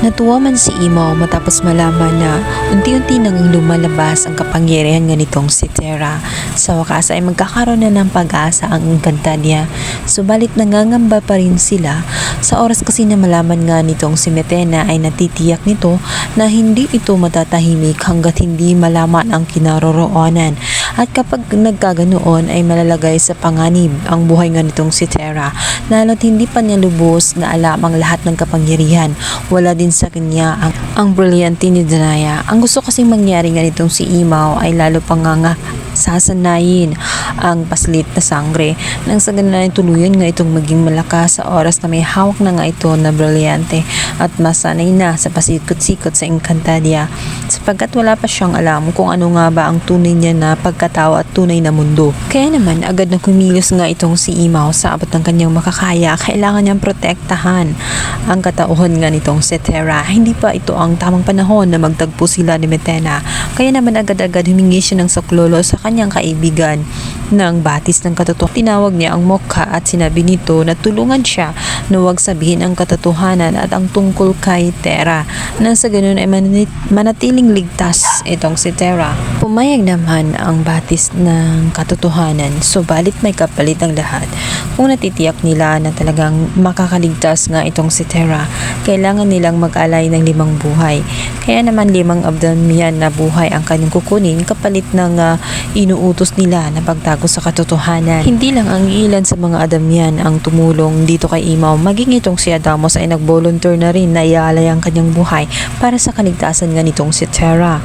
Natuwa man si Imaw matapos malaman na unti-unti nang lumalabas ang kapangyarihan nga nitong si Terra. Sa wakas ay magkakaroon na ng pag-asa ang Encantadia. Subalit nangangamba pa rin sila sa oras kasi na malaman nga nitong si Metena ay natitiyak nito na hindi ito matatahimik hanggat hindi malaman ang kinaroroonan. At kapag nagkaganoon ay malalagay sa panganib ang buhay nga nitong si Terra lalo't hindi pa niya lubos na alam ang lahat ng kapangyarihan. Wala din sa kanya ang, ang brilyante ni Danaya. Ang gusto kasing mangyari nga nitong si Imaw ay lalo pang nga sasanayin ang paslit na sangre. Nang sa ganun ay tuluyan nga itong maging malakas sa oras na may hawak na nga ito na brilyante at masanay na sa pasikot-sikot sa Encantadia sapagkat wala pa siyang alam kung ano nga ba ang tunay niya na pagkatao at tunay na mundo. Kaya naman agad na kumilos nga itong si Imaw sa abot ng kanyang makakaya. Kailangan niyang protektahan ang katauhan nga nitong si Terra. Hindi pa ito ang tamang panahon na magtagpo sila ni Metena. Kaya naman agad-agad humingi siya ng saklolo sa kanyang kaibigan ng batis ng katotohanan. Tinawag niya ang Mokha at sinabi nito na tulungan siya na huwag sabihin ang katotohanan at ang tungkol kay Terra. Nang sa ganun ay manatiling ligtas itong si Terra. Pumayag naman ang batis ng katotohanan subalit may kapalit ang lahat. Kung natitiyak nila na talagang makakaligtas nga itong si Terra, kailangan nilang mag-alay ng limang buhay. Kaya naman limang abdamian na buhay ang kanyang kukunin kapalit ng ah, inuutos nila na pagtago sa katotohanan. Hindi lang ang ilan sa mga Adamian ang tumulong dito kay Imaw, maging itong si Adamos ay nag-volunteer na rin na ialay ang kanyang buhay para sa kaligtasan nga nitong si Terra.